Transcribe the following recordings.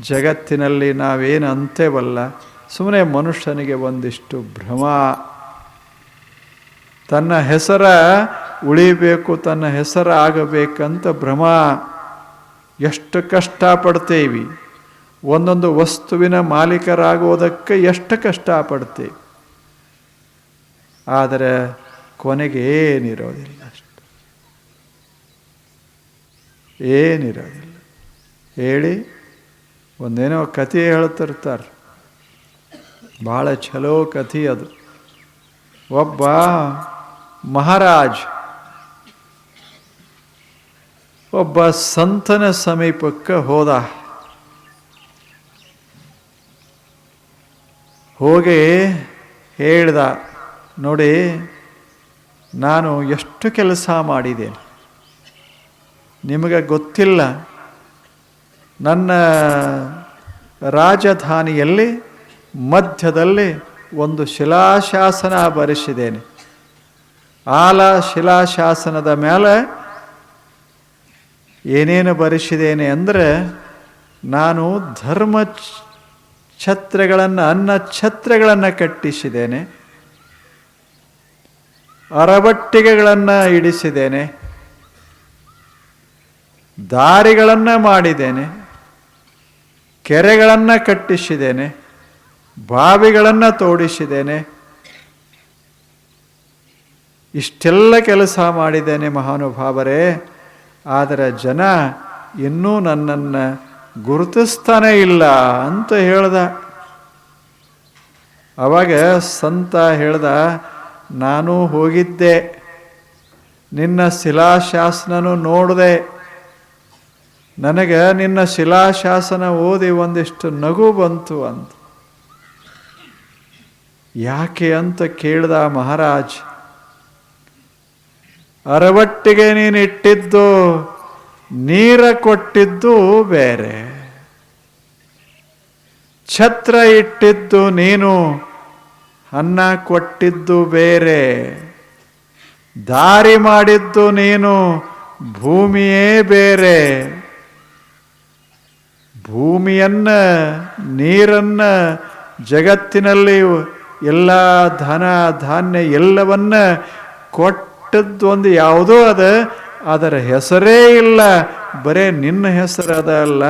ಜಗತ್ತಿನಲ್ಲಿ ನಾವೇನು ಅಂತೇವಲ್ಲ ಸುಮ್ಮನೆ ಮನುಷ್ಯನಿಗೆ ಒಂದಿಷ್ಟು ಭ್ರಮ. ತನ್ನ ಹೆಸರ ಉಳಿಬೇಕು, ತನ್ನ ಹೆಸರ ಆಗಬೇಕಂತ ಭ್ರಮ. ಎಷ್ಟು ಕಷ್ಟಪಡ್ತೇವಿ. ಒಂದೊಂದು ವಸ್ತುವಿನ ಮಾಲೀಕರಾಗೋದಕ್ಕೆ ಎಷ್ಟು ಕಷ್ಟಪಡ್ತೇವೆ. ಆದರೆ ಕೊನೆಗೆ ಏನಿರೋದಿಲ್ಲ ಅಷ್ಟು. ಏನಿರೋದಿಲ್ಲ. ಹೇಳಿ. ಒಂದೇನೋ ಕಥೆ ಹೇಳ್ತಿರ್ತಾರೆ ಭಾಳ ಚಲೋ ಕಥೆ ಅದು. ಒಬ್ಬ ಮಹಾರಾಜ್, ಒಬ್ಬ ಸಂತನ ಸಮೀಪಕ್ಕೆ ಹೋದ. ಹೋಗಿ ಹೇಳ್ದ, ನೋಡಿ, ನಾನು ಎಷ್ಟು ಕೆಲಸ ಮಾಡಿದ್ದೇನೆ ನಿಮಗೆ ಗೊತ್ತಿಲ್ಲ. ನನ್ನ ರಾಜಧಾನಿಯಲ್ಲಿ ಮಧ್ಯದಲ್ಲಿ ಒಂದು ಶಿಲಾಶಾಸನ ಬರೆಸಿದ್ದೇನೆ. ಆಲ ಶಿಲಾಶಾಸನದ ಮೇಲೆ ಏನೇನು ಬರೆಸಿದ್ದೇನೆ ಅಂದರೆ, ನಾನು ಧರ್ಮ ಛತ್ರಗಳನ್ನು ಅನ್ನ ಛತ್ರಗಳನ್ನು ಕಟ್ಟಿಸಿದ್ದೇನೆ. ಅರಬಟ್ಟಿಗೆಗಳನ್ನು ಇಡಿಸಿದ್ದೇನೆ. ದಾರಿಗಳನ್ನು ಮಾಡಿದ್ದೇನೆ. ಕೆರೆಗಳನ್ನು ಕಟ್ಟಿಸಿದ್ದೇನೆ, ಬಾವಿಗಳನ್ನು ತೋಡಿಸಿದ್ದೇನೆ, ಇಷ್ಟೆಲ್ಲ ಕೆಲಸ ಮಾಡಿದ್ದೇನೆ ಮಹಾನುಭಾವರೇ. ಆದರೆ ಜನ ಇನ್ನೂ ನನ್ನನ್ನು ಗುರುತಿಸ್ತಾನೇ ಇಲ್ಲ ಅಂತ ಹೇಳ್ದ. ಅವಾಗ ಸಂತ ಹೇಳ್ದ, ನಾನು ಹೋಗಿದ್ದೆ. ನಿನ್ನ ಶಿಲಾಶಾಸನನು ನೋಡಿದೆ. ನನಗೆ ನಿನ್ನ ಶಿಲಾಶಾಸನ ಓದಿ ಒಂದಿಷ್ಟು ನಗು ಬಂತು ಅಂತ ಯಾಕೆ ಅಂತ ಕೇಳ್ದ ಮಹಾರಾಜ್, ಅರವಟ್ಟಿಗೆ ನೀನಿಟ್ಟಿದ್ದು ನೀರ ಕೊಟ್ಟಿದ್ದು ಬೇರೆ. ಛತ್ರ ಇಟ್ಟಿದ್ದು ನೀನು, ಅನ್ನ ಕೊಟ್ಟಿದ್ದು ಬೇರೆ. ದಾರಿ ಮಾಡಿದ್ದು ನೀನು, ಭೂಮಿಯೇ ಬೇರೆ. ಭೂಮಿಯನ್ನ, ನೀರನ್ನ, ಜಗತ್ತಿನಲ್ಲಿ ಎಲ್ಲ ಧನ, ಧಾನ್ಯ ಎಲ್ಲವನ್ನ ಕೊಟ್ಟದ್ದು ಒಂದು ಯಾವುದೋ ಅದ, ಅದರ ಹೆಸರೇ ಇಲ್ಲ. ಬರೇ ನಿನ್ನ ಹೆಸರು ಅಲ್ಲ.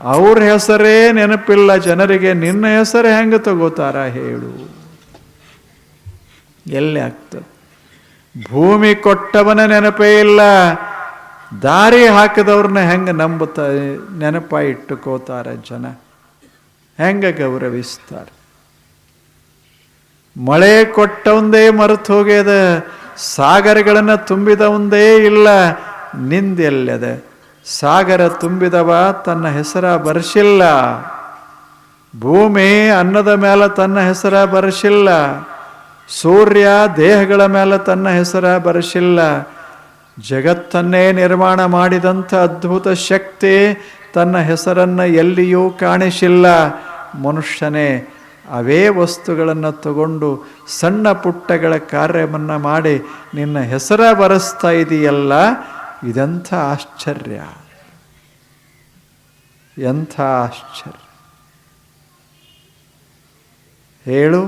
ಅವ್ರ ಹೆಸರೇ ನೆನಪಿಲ್ಲ. ಜನರಿಗೆ ನಿನ್ನ ಹೆಸರು ಹೆಂಗೆ ತಗೋತಾರ ಹೇಳು. ಎಲ್ಲಿ ಆಗ್ತದೆ? ಭೂಮಿ ಕೊಟ್ಟವನ ನೆನಪೇ ಇಲ್ಲ. ದಾರಿ ಹಾಕಿದವ್ರನ್ನ ಹೆಂಗೆ ನಂಬುತ್ತ ನೆನಪ ಇಟ್ಟುಕೋತಾರೆ ಜನ. ಹೆಂಗೆ ಗೌರವಿಸ್ತಾರೆ. ಮಳೆ ಕೊಟ್ಟವಂದೇ ಮರೆತು ಹೋಗ್ಯದ, ಸಾಗರಗಳನ್ನು ತುಂಬಿದವಂದೇ ಇಲ್ಲ ನಿಂದೆಲ್ಲದೆ ಸಾಗರ ತುಂಬಿದವ, ತನ್ನ ಹೆಸರ ಬರೆಸಿಲ್ಲ. ಭೂಮಿ ಅನ್ನದ ಮೇಲೆ ತನ್ನ ಹೆಸರ ಬರೆಸಿಲ್ಲ. ಸೂರ್ಯ ದೇಹಗಳ ಮೇಲೆ ತನ್ನ ಹೆಸರ ಬರೆಸಿಲ್ಲ. ಜಗತ್ತನ್ನೇ ನಿರ್ಮಾಣ ಮಾಡಿದಂಥ ಅದ್ಭುತ ಶಕ್ತಿ ತನ್ನ ಹೆಸರನ್ನು ಎಲ್ಲಿಯೂ ಕಾಣಿಸಿಲ್ಲ. ಮನುಷ್ಯನೇ, ಅವೇ ವಸ್ತುಗಳನ್ನು ತಗೊಂಡು ಸಣ್ಣ ಪುಟ್ಟಗಳ ಕಾರ್ಯವನ್ನು ಮಾಡಿ ನಿನ್ನ ಹೆಸರ ಬರೆಸ್ತಾ ಇದೆಯಲ್ಲ? ಇದೆಂಥ ಆಶ್ಚರ್ಯ. ಎಂಥ ಆಶ್ಚರ್ಯ. ಹೇಳು,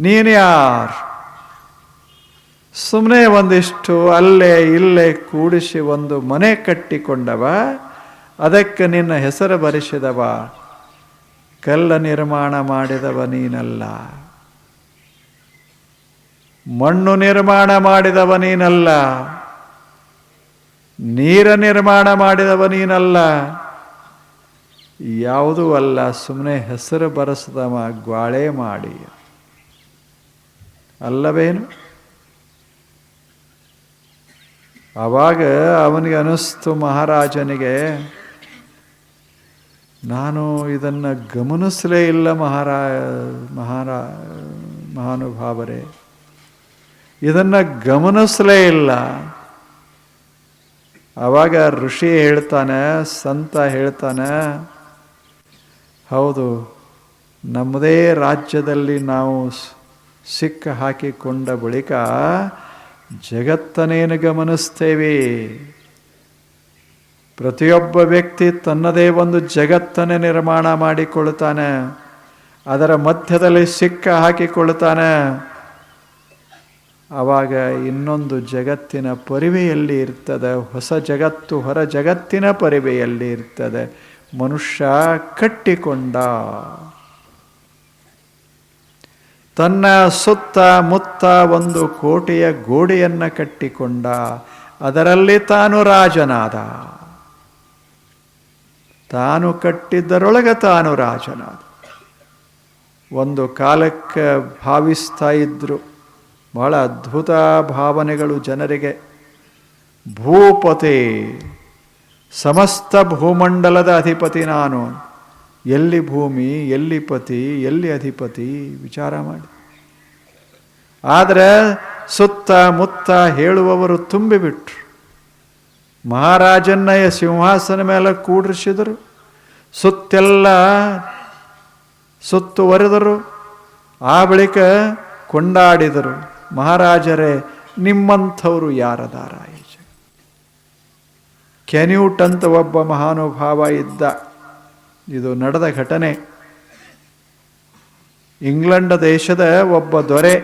ನೀನು ಯಾರು? ಸುಮ್ಮನೆ ಒಂದಿಷ್ಟು ಅಲ್ಲೇ ಇಲ್ಲೇ ಕೂಡಿಸಿ ಒಂದು ಮನೆ ಕಟ್ಟಿಕೊಂಡವ, ಅದಕ್ಕೆ ನಿನ್ನ ಹೆಸರು ಬರೆಸಿದವ. ಕಲ್ಲ ನಿರ್ಮಾಣ ಮಾಡಿದವ ನೀನಲ್ಲ. ಮಣ್ಣು ನಿರ್ಮಾಣ ಮಾಡಿದವ ನೀನಲ್ಲ. ನೀರ ನಿರ್ಮಾಣ ಮಾಡಿದವ ನೀನಲ್ಲ. ಯಾವುದೂ ಅಲ್ಲ ಸುಮ್ಮನೆ ಹೆಸರು ಬರೆಸದವ, ಗ್ವಾಳೆ ಮಾಡಿ. ಅಲ್ಲವೇನು? ಆವಾಗ ಅವನಿಗೆ ಅನಿಸ್ತು ಮಹಾರಾಜನಿಗೆ, ನಾನು ಇದನ್ನು ಗಮನಿಸಲೇ ಇಲ್ಲ ಮಹಾರಾ ಮಹಾರಾ, ಮಹಾನುಭಾವರೇ. ಇದನ್ನು ಗಮನಿಸಲೇ ಇಲ್ಲ. ಆವಾಗ ಋಷಿ ಹೇಳ್ತಾನೆ, ಸಂತ ಹೇಳ್ತಾನೆ, ಹೌದು, ನಮ್ಮದೇ ರಾಜ್ಯದಲ್ಲಿ ನಾವು ಸಿಕ್ಕ ಹಾಕಿಕೊಂಡ ಬಳಿಕ ಜಗತ್ತನೇನು ಗಮನಿಸ್ತೇವೆ ಪ್ರತಿಯೊಬ್ಬ ವ್ಯಕ್ತಿ ತನ್ನದೇ ಒಂದು ಜಗತ್ತನ್ನೇ ನಿರ್ಮಾಣ ಮಾಡಿಕೊಳ್ಳುತ್ತಾನೆ. ಅದರ ಮಧ್ಯದಲ್ಲಿ ಸಿಕ್ಕ ಹಾಕಿಕೊಳ್ಳುತ್ತಾನೆ. ಆವಾಗ ಇನ್ನೊಂದು ಜಗತ್ತಿನ ಪರಿವೆಯಲ್ಲಿ ಇರ್ತದೆ. ಹೊಸ ಜಗತ್ತು ಹೊರ ಜಗತ್ತಿನ ಪರಿವೆಯಲ್ಲಿ ಇರ್ತದೆ. ಮನುಷ್ಯ ಕಟ್ಟಿಕೊಂಡ ತನ್ನ ಸುತ್ತ ಮುತ್ತ ಒಂದು ಕೋಟೆಯ ಗೋಡೆಯನ್ನು ಕಟ್ಟಿಕೊಂಡ, ಅದರಲ್ಲಿ ತಾನು ರಾಜನಾದ. ತಾನು ಕಟ್ಟಿದ್ದರೊಳಗೆ ತಾನು ರಾಜನಾದ. ಒಂದು ಕಾಲಕ್ಕೆ ಭಾವಿಸ್ತಾ ಇದ್ರು. ಬಹಳ ಅದ್ಭುತ ಭಾವನೆಗಳು ಜನರಿಗೆ. ಭೂಪತೆ, ಸಮಸ್ತ ಭೂಮಂಡಲದ ಅಧಿಪತಿ ನಾನು. ಎಲ್ಲಿ ಭೂಮಿ ಎಲ್ಲಿ ಪತಿ ಎಲ್ಲಿ ಅಧಿಪತಿ ವಿಚಾರ ಮಾಡಿ ಆದರೆ ಸುತ್ತ ಮುತ್ತ ಹೇಳುವವರು ತುಂಬಿಬಿಟ್ರು ಮಹಾರಾಜನ್ನಯ ಸಿಂಹಾಸನ ಮೇಲೆ ಕೂಡಿಸಿದರು ಸುತ್ತೆಲ್ಲ ಸುತ್ತುವರೆದರು ಆ ಬಳಿಕ ಕೊಂಡಾಡಿದರು ಮಹಾರಾಜರೇ ನಿಮ್ಮಂಥವರು ಯಾರದಾರ ಈಚೆ ಕೆನ್ಯೂಟ್ ಅಂತ ಒಬ್ಬ ಮಹಾನುಭಾವ ಇದ್ದ ಇದು ನಡೆದ ಘಟನೆ. ಇಂಗ್ಲೆಂಡ್ ದೇಶದ ಒಬ್ಬ ದೊರೆ,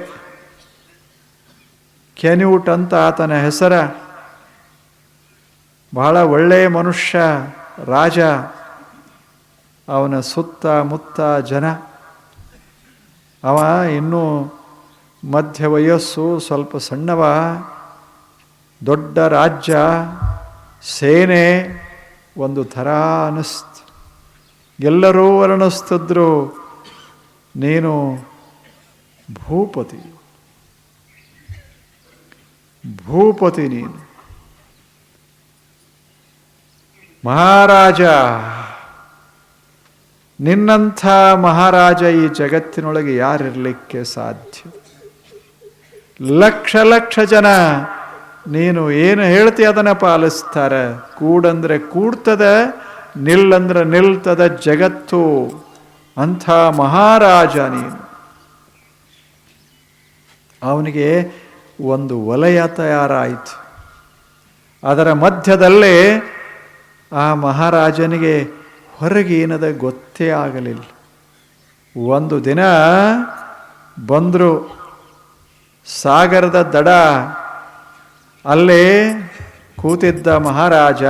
ಕೆನ್ಯೂಟ್ ಅಂತ ಆತನ ಹೆಸರ, ಬಹಳ ಒಳ್ಳೆಯ ಮನುಷ್ಯ, ರಾಜ, ಅವನ ಸುತ್ತ ಮುತ್ತ ಜನ. ಅವ ಇನ್ನೂ ಮಧ್ಯ ವಯಸ್ಸು ಸ್ವಲ್ಪ ಸಣ್ಣವ, ದೊಡ್ಡ ರಾಜ್ಯ, ಸೇನೆ, ಒಂದು ಥರ ಅನ್ನಿಸ್ತು ಎಲ್ಲರೂ ವರ್ಣಿಸ್ತಿದ್ರು ನೀನು ಭೂಪತಿ. ಭೂಪತಿ ನೀನು. ಮಹಾರಾಜ, ನಿನ್ನಂಥ ಮಹಾರಾಜ ಈ ಜಗತ್ತಿನೊಳಗೆ ಯಾರಿರಲಿಕ್ಕೆ ಸಾಧ್ಯ? ಲಕ್ಷ ಲಕ್ಷ ಜನ ನೀನು ಏನು ಹೇಳ್ತಿ ಅದನ್ನು ಪಾಲಿಸ್ತಾರೆ? ಕೂಡಂದ್ರೆ ಕೂಡ್ತದ ನಿಲ್ಲಂದ್ರೆ ನಿಲ್ತದ ಜಗತ್ತು, ಅಂಥ ಮಹಾರಾಜ ನೀನು. ಅವನಿಗೆ ಒಂದು ವಲಯ ತಯಾರಾಯಿತು. ಅದರ ಮಧ್ಯದಲ್ಲೇ ಆ ಮಹಾರಾಜನಿಗೆ ಹೊರಗೇನದ ಗೊತ್ತೇ ಆಗಲಿಲ್ಲ. ಒಂದು ದಿನ ಬಂದರು ಸಾಗರದ ದಡ, ಅಲ್ಲೇ ಕೂತಿದ್ದ ಮಹಾರಾಜ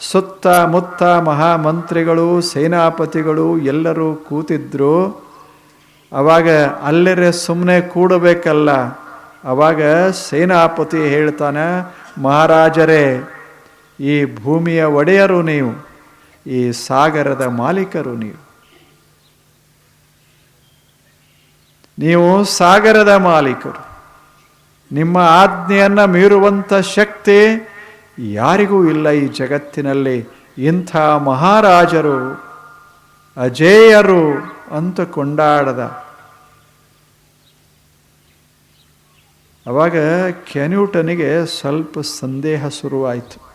ಸುತ್ತ ಮುತ್ತ ಮಹಾಮಂತ್ರಿಗಳು, ಸೇನಾಪತಿಗಳು ಎಲ್ಲರೂ ಕೂತಿದ್ರು. ಅವಾಗ ಅಲ್ಲರೆ ಸುಮ್ಮನೆ ಕೂಡಬೇಕಲ್ಲ. ಅವಾಗ ಸೇನಾಪತಿ ಹೇಳ್ತಾನೆ, ಮಹಾರಾಜರೇ, ಈ ಭೂಮಿಯ ಒಡೆಯರು ನೀವು, ಈ ಸಾಗರದ ಮಾಲೀಕರು ನೀವು. ನೀವು ಸಾಗರದ ಮಾಲೀಕರು. ನಿಮ್ಮ ಆಜ್ಞೆಯನ್ನು ಮೀರುವಂಥ ಶಕ್ತಿ ಯಾರಿಗೂ ಇಲ್ಲ ಈ ಜಗತ್ತಿನಲ್ಲಿ. ಇಂಥ ಮಹಾರಾಜರು, ಅಜೇಯರು ಅಂತ ಕೊಂಡಾಡದ. ಅವಾಗ ಕೆನ್ಯೂಟನಿಗೆ ಸ್ವಲ್ಪ ಸಂದೇಹ ಶುರುವಾಯಿತು.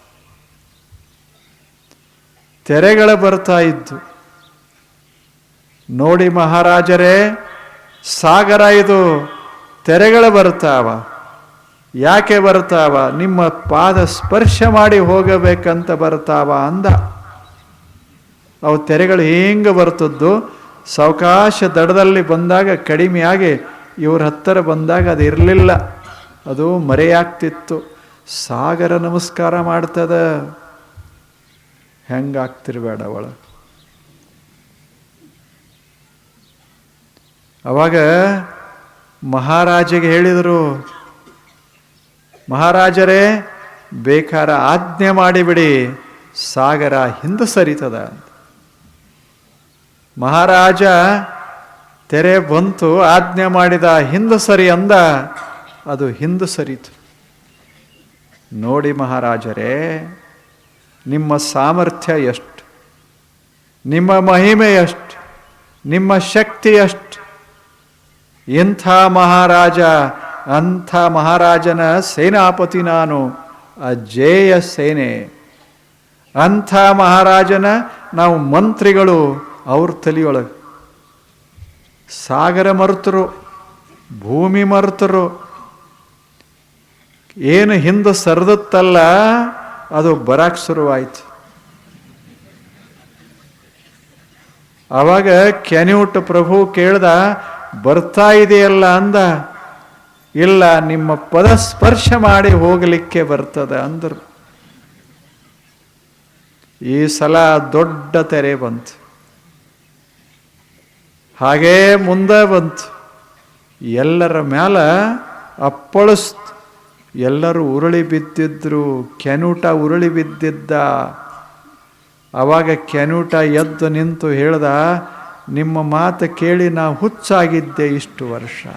ತೆರೆಗಳ ಬರ್ತಾ ಇದ್ದು ನೋಡಿ ಮಹಾರಾಜರೇ, ಸಾಗರ ಇದು ತೆರೆಗಳು ಬರ್ತಾವ. ಯಾಕೆ ಬರ್ತಾವ ನಿಮ್ಮ ಪಾದ ಸ್ಪರ್ಶ ಮಾಡಿ ಹೋಗಬೇಕಂತ ಬರ್ತಾವ ಅಂದ. ಅವು ತೆರೆಗಳು ಹೆಂಗೆ ಬರ್ತದ್ದು ಸಾವಕಾಶ ದಡದಲ್ಲಿ ಬಂದಾಗ ಕಡಿಮೆಯಾಗಿ ಇವ್ರ ಹತ್ತಿರ ಬಂದಾಗ ಅದು ಇರಲಿಲ್ಲ. ಅದು ಮರೆಯಾಗ್ತಿತ್ತು. ಸಾಗರ ನಮಸ್ಕಾರ ಮಾಡ್ತದ. ಹೆಂಗಾಗ್ತಿರ್ಬೇಡ ಅವಳು. ಅವಾಗ ಮಹಾರಾಜಿಗೆ ಹೇಳಿದರು ಮಹಾರಾಜರೇ ಬೇಕಾರ ಆಜ್ಞೆ ಮಾಡಿಬಿಡಿ, ಸಾಗರ ಹಿಂದೆ ಸರಿತದ ಮಹಾರಾಜ ತೆರೆ ಬಂತು, ಆಜ್ಞೆ ಮಾಡಿದ ಹಿಂದೆ ಸರಿ ಅಂದ, ಅದು ಹಿಂದೆ ಸರಿತು. ನೋಡಿ ಮಹಾರಾಜರೇ, ನಿಮ್ಮ ಸಾಮರ್ಥ್ಯ ಎಷ್ಟು? ನಿಮ್ಮ ಮಹಿಮೆ ಎಷ್ಟು? ನಿಮ್ಮ ಶಕ್ತಿ ಎಷ್ಟು? ಇಂಥ ಮಹಾರಾಜ ಅಂಥ ಮಹಾರಾಜನ ಸೇನಾಪತಿ ನಾನು ಅಜೇಯ ಸೇನೆ. ಅಂಥ ಮಹಾರಾಜನ ನಾವು ಮಂತ್ರಿಗಳು, ಅವ್ರ ತಲಿಯೊಳಗೆ. ಸಾಗರ ಮರುತರು, ಭೂಮಿ ಮರುತರು. ಏನು ಹಿಂದೆ ಸರಿದತ್ತಲ್ಲ, ಅದು ಬರಕ್ಕೆ ಶುರುವಾಯಿತು. ಆವಾಗ ಕೆನ್ಯೂಟ್ ಪ್ರಭು ಕೇಳ್ದ, ಬರ್ತಾ ಇದೆಯಲ್ಲ ಅಂದ ಇಲ್ಲ, ನಿಮ್ಮ ಪದ ಸ್ಪರ್ಶ ಮಾಡಿ ಹೋಗಲಿಕ್ಕೆ ಬರ್ತದೆ ಅಂದರು. ಈ ಸಲ ದೊಡ್ಡ ತೆರೆ ಬಂತು. ಹಾಗೇ ಮುಂದೆ ಬಂತು. ಎಲ್ಲರ ಮ್ಯಾಲ ಅಪ್ಪಳಿಸ್ತು. ಎಲ್ಲರೂ ಉರುಳಿ ಬಿದ್ದಿದ್ರು. ಕೆನೂಟ ಉರುಳಿ ಬಿದ್ದಿದ್ದ. ಆವಾಗ ಕೆನೂಟ ಎದ್ದು ನಿಂತು ಹೇಳ್ದ, ನಿಮ್ಮ ಮಾತು ಕೇಳಿ ನಾ ಹುಚ್ಚಾಗಿದ್ದೆ ಇಷ್ಟು ವರ್ಷ.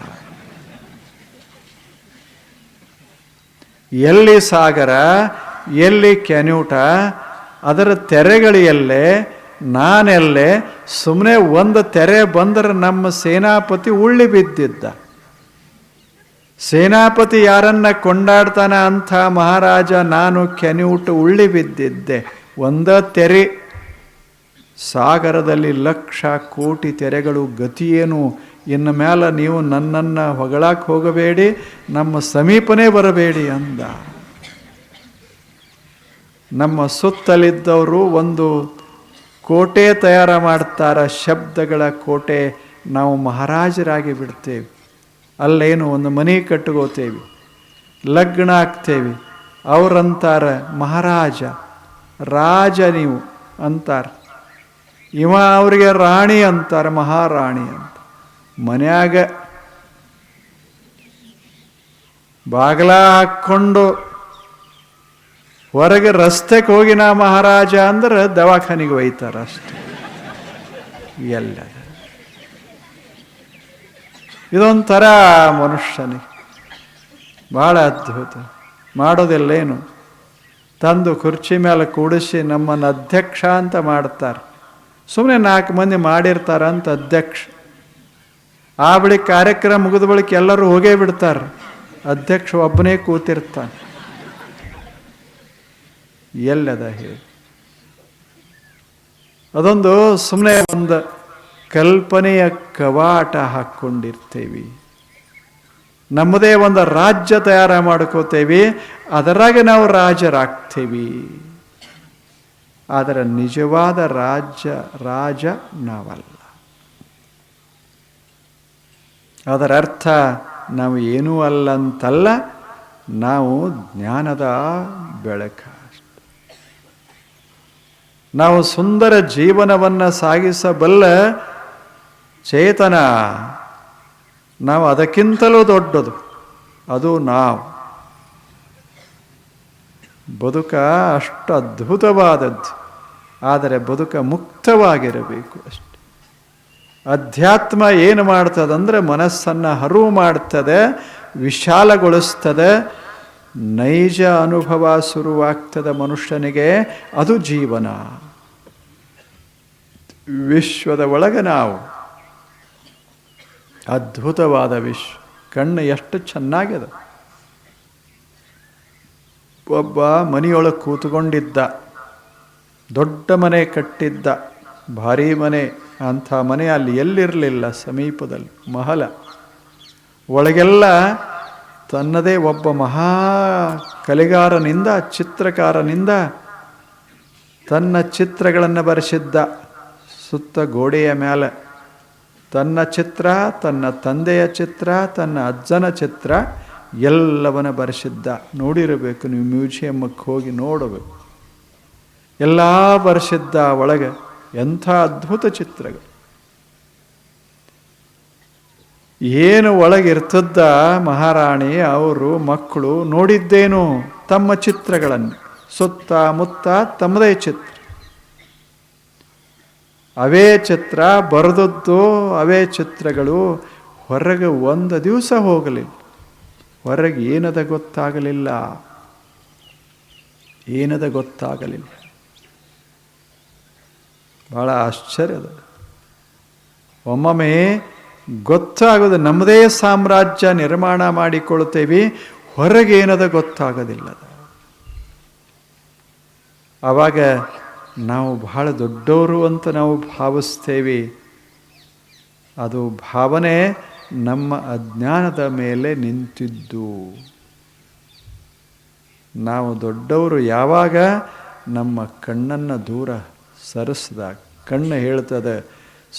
ಎಲ್ಲಿ ಸಾಗರ, ಎಲ್ಲಿ ಕೆನ್ಯೂಟ ಅದರ ತೆರೆಗಳು ಎಲ್ಲೇ ನಾನೆಲ್ಲೇ ಸುಮ್ಮನೆ ಒಂದು ತೆರೆ ಬಂದರೆ ನಮ್ಮ ಸೇನಾಪತಿ ಉಳ್ಳಿ ಬಿದ್ದಿದ್ದ. ಸೇನಾಪತಿ ಯಾರನ್ನ ಕೊಂಡಾಡ್ತಾನ ಅಂಥ ಮಹಾರಾಜ ನಾನು ಕೆನ್ಯೂಟ ಉಳ್ಳಿ ಬಿದ್ದಿದ್ದೆ. ಒಂದ ತೆರೆ. ಸಾಗರದಲ್ಲಿ ಲಕ್ಷ ಕೋಟಿ ತೆರೆಗಳು, ಗತಿಯೇನು? ಇನ್ನು ಮೇಲೆ ನೀವು ನನ್ನನ್ನು ಹೊಗಳಕ್ಕೆ ಹೋಗಬೇಡಿ, ನಮ್ಮ ಸಮೀಪನೇ ಬರಬೇಡಿ ಅಂದ. ನಮ್ಮ ಸುತ್ತಲಿದ್ದವರು ಒಂದು ಕೋಟೆ ತಯಾರ ಮಾಡ್ತಾರ, ಶಬ್ದಗಳ ಕೋಟೆ ನಾವು ಮಹಾರಾಜರಾಗಿ ಬಿಡ್ತೇವೆ. ಅಲ್ಲೇನು ಒಂದು ಮನೆ ಕಟ್ಟುಕೋತೇವೆ ಲಗ್ನ ಆಗ್ತೇವೆ. ಅವರಂತಾರ, ಮಹಾರಾಜ, ರಾಜ ನೀವು ಅಂತಾರೆ. ಇವ ಅವರಿಗೆ ರಾಣಿ ಅಂತಾರೆ, ಮಹಾರಾಣಿ ಮನ್ಯಾಗ ಬಾಗಲ ಹಾಕ್ಕೊಂಡು ಹೊರಗೆ ರಸ್ತೆಗೆ ಹೋಗಿ ನಾ ಮಹಾರಾಜ ಅಂದ್ರೆ ದವಾಖಾನೆಗೆ ಒಯ್ತಾರ ಅಷ್ಟೆ. ಎಲ್ಲ. ಇದೊಂಥರ ಮನುಷ್ಯನಿಗೆ ಭಾಳ ಅದ್ಭುತ. ಮಾಡೋದಿಲ್ಲೇನು ತಂದು ಕುರ್ಚಿ ಮೇಲೆ ಕೂಡಿಸಿ ನಮ್ಮನ್ನು ಅಧ್ಯಕ್ಷ ಅಂತ ಮಾಡ್ತಾರೆ. ಸುಮ್ಮನೆ ನಾಲ್ಕು ಮಂದಿ ಮಾಡಿರ್ತಾರಂತ ಅಧ್ಯಕ್ಷ. ಆ ಬಳಿ ಕಾರ್ಯಕ್ರಮ ಮುಗಿದ ಬಳಿಕ ಎಲ್ಲರೂ ಹೋಗೇ ಬಿಡ್ತಾರೆ. ಅಧ್ಯಕ್ಷ ಒಬ್ಬನೇ ಕೂತಿರ್ತಾನೆ. ಎಲ್ಲದ ಹೇಳಿ. ಅದೊಂದು ಸುಮ್ಮನೆ ಒಂದು ಕಲ್ಪನೆಯ ಕವಾಟ ಹಾಕ್ಕೊಂಡಿರ್ತೇವೆ ನಮ್ಮದೇ ಒಂದು ರಾಜ್ಯ ತಯಾರ ಮಾಡ್ಕೋತೇವಿ. ಅದರಾಗೆ ನಾವು ರಾಜರಾಗ್ತೇವಿ. ಆದರೆ ನಿಜವಾದ ರಾಜ್ಯ, ರಾಜ ನಾವಲ್ಲ. ಅದರ ಅರ್ಥ ನಾವು ಏನೂ ಅಲ್ಲಂತಲ್ಲ, ನಾವು ಜ್ಞಾನದ ಬೆಳಕ ನಾವು ಸುಂದರ ಜೀವನವನ್ನು ಸಾಗಿಸಬಲ್ಲ ಚೇತನ ನಾವು ಅದಕ್ಕಿಂತಲೂ ದೊಡ್ಡದು, ಅದು ನಾವು. ಬದುಕ ಅಷ್ಟು ಅದ್ಭುತವಾದದ್ದು, ಆದರೆ ಬದುಕ ಮುಕ್ತವಾಗಿರಬೇಕು ಅಷ್ಟೆ. ಅಧ್ಯಾತ್ಮ ಏನು ಮಾಡ್ತದಂದ್ರೆ ಮನಸ್ಸನ್ನು ಹರಿವು ಮಾಡ್ತದೆ, ವಿಶಾಲಗೊಳಿಸ್ತದೆ, ನೈಜ ಅನುಭವ ಶುರುವಾಗ್ತದೆ ಮನುಷ್ಯನಿಗೆ, ಅದು ಜೀವನ. ವಿಶ್ವದ ಒಳಗೆ ನಾವು. ಅದ್ಭುತವಾದ ವಿಶ್ವ. ಕಣ್ಣು ಎಷ್ಟು ಚೆನ್ನಾಗಿದೆ. ಒಬ್ಬ ಮನೆಯೊಳಗೆ ಕೂತ್ಕೊಂಡಿದ್ದ, ದೊಡ್ಡ ಮನೆ ಕಟ್ಟಿದ್ದ, ಭಾರೀ ಮನೆ. ಅಂಥ ಮನೆ ಅಲ್ಲಿ ಎಲ್ಲಿರಲಿಲ್ಲ ಸಮೀಪದಲ್ಲಿ, ಮಹಲ. ಒಳಗೆಲ್ಲ ತನ್ನದೇ ಒಬ್ಬ ಮಹಾ ಕಲೆಗಾರನಿಂದ, ಚಿತ್ರಕಾರನಿಂದ ತನ್ನ ಚಿತ್ರಗಳನ್ನು ಬರೆಸಿದ್ದ. ಸುತ್ತ ಗೋಡೆಯ ಮೇಲೆ ತನ್ನ ಚಿತ್ರ, ತನ್ನ ತಂದೆಯ ಚಿತ್ರ, ತನ್ನ ಅಜ್ಜನ ಚಿತ್ರ ಎಲ್ಲವನ್ನ ಬರೆಸಿದ್ದ. ನೋಡಿರಬೇಕು, ನೀವು ಮ್ಯೂಸಿಯಮ್ಮಕ್ಕೆ ಹೋಗಿ ನೋಡಬೇಕು. ಎಲ್ಲ ಬರೆಸಿದ್ದ ಒಳಗೆ ಎಂಥ ಅದ್ಭುತ ಚಿತ್ರಗಳು. ಏನು ಒಳಗಿರ್ತದ್ದ ಮಹಾರಾಣಿ, ಅವರು, ಮಕ್ಕಳು ನೋಡಿದ್ದೇನು? ತಮ್ಮ ಚಿತ್ರಗಳನ್ನು. ಸುತ್ತ ಮುತ್ತ ತಮ್ಮದೇ ಚಿತ್ರ. ಅವೇ ಚಿತ್ರ ಬರೆದದ್ದು, ಅವೇ ಚಿತ್ರಗಳು ಹೊರಗೆ ಒಂದು ದಿವಸ ಹೋಗಲಿಲ್ಲ. ಹೊರಗೆ ಏನದ ಗೊತ್ತಾಗಲಿಲ್ಲ. ಏನದ ಗೊತ್ತಾಗಲಿಲ್ಲ. ಬಹಳ ಆಶ್ಚರ್ಯದ ಒಮ್ಮೊಮ್ಮೆ ಗೊತ್ತಾಗೋದು ನಮ್ಮದೇ ಸಾಮ್ರಾಜ್ಯ ನಿರ್ಮಾಣ ಮಾಡಿಕೊಳ್ತೇವೆ ಹೊರಗೇನದ ಗೊತ್ತಾಗೋದಿಲ್ಲ ಆವಾಗ ನಾವು ಬಹಳ ದೊಡ್ಡವರು ಅಂತ ನಾವು ಭಾವಿಸ್ತೇವೆ. ಅದು ಭಾವನೆ ನಮ್ಮ ಅಜ್ಞಾನದ ಮೇಲೆ ನಿಂತಿದ್ದು. ನಾವು ದೊಡ್ಡವರು ಯಾವಾಗ ನಮ್ಮ ಕಣ್ಣನ್ನು ದೂರ ಸರಿಸಿದಾಗ ಕಣ್ಣು ಹೇಳ್ತದೆ,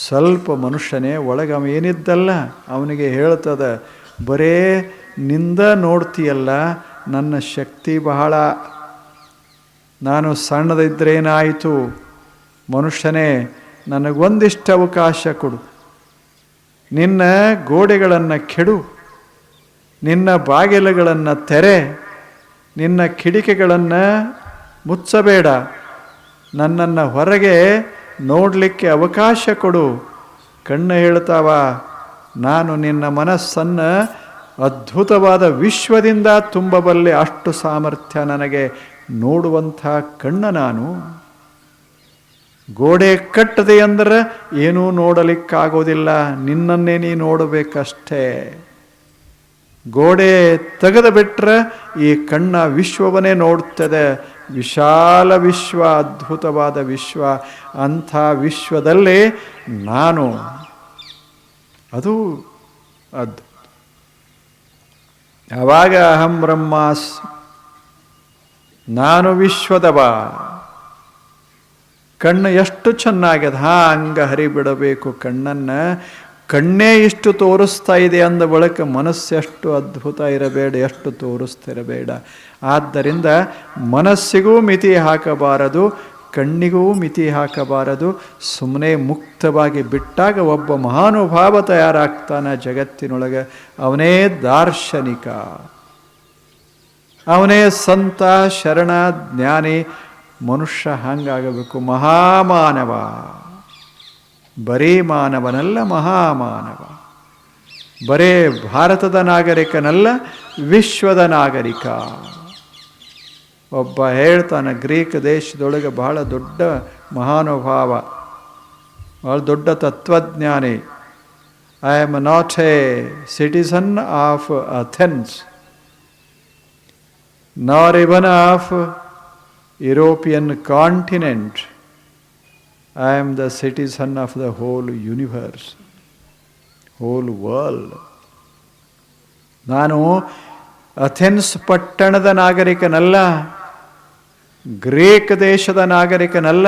ಸ್ವಲ್ಪ ಮನುಷ್ಯನೇ, ಒಳಗೆ ಅವ ಏನಿದ್ದಲ್ಲ, ಅವನಿಗೆ ಹೇಳ್ತದೆ, ಬರೇ ನಿಂದ ನೋಡ್ತೀಯಲ್ಲ, ನನ್ನ ಶಕ್ತಿ ಬಹಳ. ನಾನು ಸಣ್ಣದಿದ್ದರೇನಾಯಿತು ಮನುಷ್ಯನೇ, ನನಗೊಂದಿಷ್ಟು ಅವಕಾಶ ಕೊಡು. ನಿನ್ನ ಗೋಡೆಗಳನ್ನು ಕೆಡು. ನಿನ್ನ ಬಾಗಿಲುಗಳನ್ನು ತೆರೆ. ನಿನ್ನ ಕಿಡಿಕೆಗಳನ್ನು ಮುಚ್ಚಬೇಡ. ನನ್ನನ್ನು ಹೊರಗೆ ನೋಡಲಿಕ್ಕೆ ಅವಕಾಶ ಕೊಡು. ಕಣ್ಣು ಹೇಳ್ತಾವ, ನಾನು ನಿನ್ನ ಮನಸ್ಸನ್ನು ಅದ್ಭುತವಾದ ವಿಶ್ವದಿಂದ ತುಂಬಬಲ್ಲೆ ಅಷ್ಟು ಸಾಮರ್ಥ್ಯ ನನಗೆ ನೋಡುವಂಥ ಕಣ್ಣ ನಾನು. ಗೋಡೆ ಕಟ್ಟದೆ ಅಂದ್ರೆ ಏನೂ ನೋಡಲಿಕ್ಕಾಗೋದಿಲ್ಲ, ನಿನ್ನನ್ನೇ ನೀ ನೋಡಬೇಕಷ್ಟೇ. ಗೋಡೆ ತೆಗೆದು ಬಿಟ್ರೆ ಈ ಕಣ್ಣ ವಿಶ್ವವನ್ನೇ ನೋಡ್ತದೆ ವಿಶಾಲ ವಿಶ್ವ, ಅದ್ಭುತವಾದ ವಿಶ್ವ, ಅಂಥ ವಿಶ್ವದಲ್ಲಿ ನಾನು. ಅದು ಅದ್ಭುತ ಯಾವಾಗ ಅಹಂ ಬ್ರಹ್ಮಾಸ್, ನಾನು ವಿಶ್ವದವ. ಕಣ್ಣು ಎಷ್ಟು ಚೆನ್ನಾಗ್ಯದ ಹಾ, ಹಂಗ ಹರಿಬಿಡಬೇಕು ಕಣ್ಣನ್ನು. ಕಣ್ಣೇ ಇಷ್ಟು ತೋರಿಸ್ತಾ ಇದೆ ಅಂದ ಬಳಿಕ ಮನಸ್ಸೆಷ್ಟು ಅದ್ಭುತ ಇರಬೇಡ, ಎಷ್ಟು ತೋರಿಸ್ತಿರಬೇಡ. ಆದ್ದರಿಂದ ಮನಸ್ಸಿಗೂ ಮಿತಿ ಹಾಕಬಾರದು, ಕಣ್ಣಿಗೂ ಮಿತಿ ಹಾಕಬಾರದು. ಸುಮ್ಮನೆ ಮುಕ್ತವಾಗಿ ಬಿಟ್ಟಾಗ ಒಬ್ಬ ಮಹಾನುಭಾವ ತಯಾರಾಗ್ತಾನೆ ಜಗತ್ತಿನೊಳಗೆ. ಅವನೇ ದಾರ್ಶನಿಕ. ಅವನೇ ಸಂತ, ಶರಣ, ಜ್ಞಾನಿ. ಮನುಷ್ಯ ಹಂಗಾಗಬೇಕು, ಮಹಾಮಾನವ. ಬರೀ ಮಾನವನಲ್ಲ ಮಹಾಮಾನವ. ಬರೇ ಭಾರತದ ನಾಗರಿಕನಲ್ಲ ವಿಶ್ವದ ನಾಗರಿಕ. ಒಬ್ಬ ಹೇಳ್ತಾನೆ, ಗ್ರೀಕ್ ದೇಶದೊಳಗೆ ಬಹಳ ದೊಡ್ಡ ಮಹಾನುಭಾವ, ಬಹಳ ದೊಡ್ಡ ತತ್ವಜ್ಞಾನಿ. I am not a citizen of Athens nor even of European continent I am the citizen of the whole universe whole world ನಾನು ಅಥೆನ್ಸ್ ಪಟ್ಟಣದ ನಾಗರಿಕನಲ್ಲ, ಗ್ರೀಕ್ ದೇಶದ ನಾಗರಿಕನಲ್ಲ,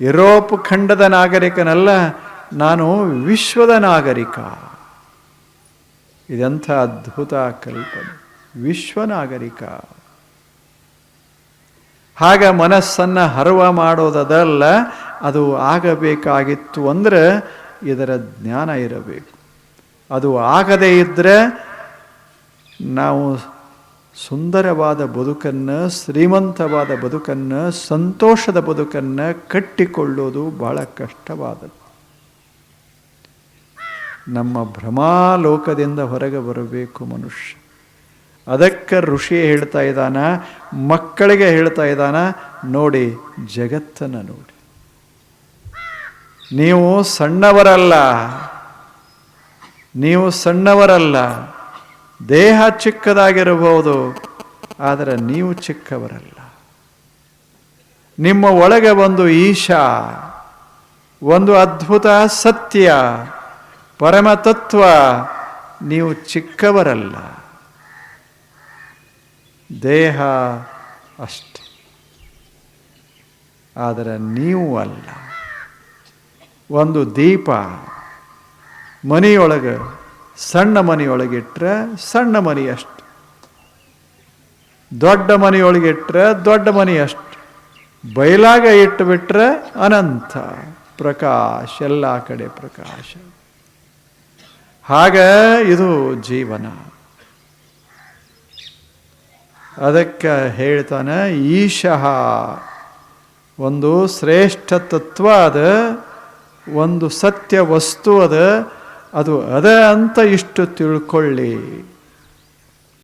ಯುರೋಪ್ ಖಂಡದ ನಾಗರಿಕನಲ್ಲ, ನಾನು ವಿಶ್ವದ ನಾಗರಿಕ. ಇದೆಂಥ ಅದ್ಭುತ ಕಲ್ಪನೆ. ವಿಶ್ವ ನಾಗರಿಕ. ಹಾಗ ಮನಸ್ಸನ್ನು ಹರವ ಮಾಡೋದಲ್ಲ ಅದು ಆಗಬೇಕಾಗಿತ್ತು ಅಂದರೆ ಇದರ ಜ್ಞಾನ ಇರಬೇಕು. ಅದು ಆಗದೇ ಇದ್ದರೆ ನಾವು ಸುಂದರವಾದ ಬದುಕನ್ನು, ಶ್ರೀಮಂತವಾದ ಬದುಕನ್ನು, ಸಂತೋಷದ ಬದುಕನ್ನು ಕಟ್ಟಿಕೊಳ್ಳೋದು ಬಹಳ ಕಷ್ಟವಾದದ್ದು. ನಮ್ಮ ಭ್ರಮಾಲೋಕದಿಂದ ಹೊರಗೆ ಬರಬೇಕು ಮನುಷ್ಯ. ಅದಕ್ಕೆ ಋಷಿ ಹೇಳ್ತಾ ಇದ್ದಾನ, ಮಕ್ಕಳಿಗೆ ಹೇಳ್ತಾ ಇದ್ದಾನ, ನೋಡಿ ಜಗತ್ತನ್ನು ನೋಡಿ. ನೀವು ಸಣ್ಣವರಲ್ಲ. ನೀವು ಸಣ್ಣವರಲ್ಲ. ದೇಹ ಚಿಕ್ಕದಾಗಿರಬಹುದು, ಆದರೆ ನೀವು ಚಿಕ್ಕವರಲ್ಲ. ನಿಮ್ಮ ಒಳಗೆ ಒಂದು ಈಶಾ, ಒಂದು ಅದ್ಭುತ ಸತ್ಯ ಪರಮತತ್ವ ನೀವು ಚಿಕ್ಕವರಲ್ಲ. ದೇಹ ಅಷ್ಟೆ. ಆದರೆ ನೀವು ಅಲ್ಲ. ಒಂದು ದೀಪ ಮನೆಯೊಳಗೆ, ಸಣ್ಣ ಮನೆಯೊಳಗಿಟ್ರೆ ಸಣ್ಣ ಮನೆಯಷ್ಟು. ದೊಡ್ಡ ಮನೆಯೊಳಗಿಟ್ರೆ ದೊಡ್ಡ ಮನೆಯಷ್ಟು. ಬಯಲಾಗ ಇಟ್ಟು ಬಿಟ್ರೆ ಅನಂತ. ಪ್ರಕಾಶ, ಎಲ್ಲ ಕಡೆ ಪ್ರಕಾಶ. ಹಾಗ ಇದು ಜೀವನ. ಅದಕ್ಕೆ ಹೇಳ್ತಾನೆ, ಈಶಃ. ಒಂದು ಶ್ರೇಷ್ಠ ತತ್ವ ಅದ. ಒಂದು ಸತ್ಯ ವಸ್ತು ಅದ ಅದು ಅದ ಅಂತ ಇಷ್ಟು ತಿಳ್ಕೊಳ್ಳಿ.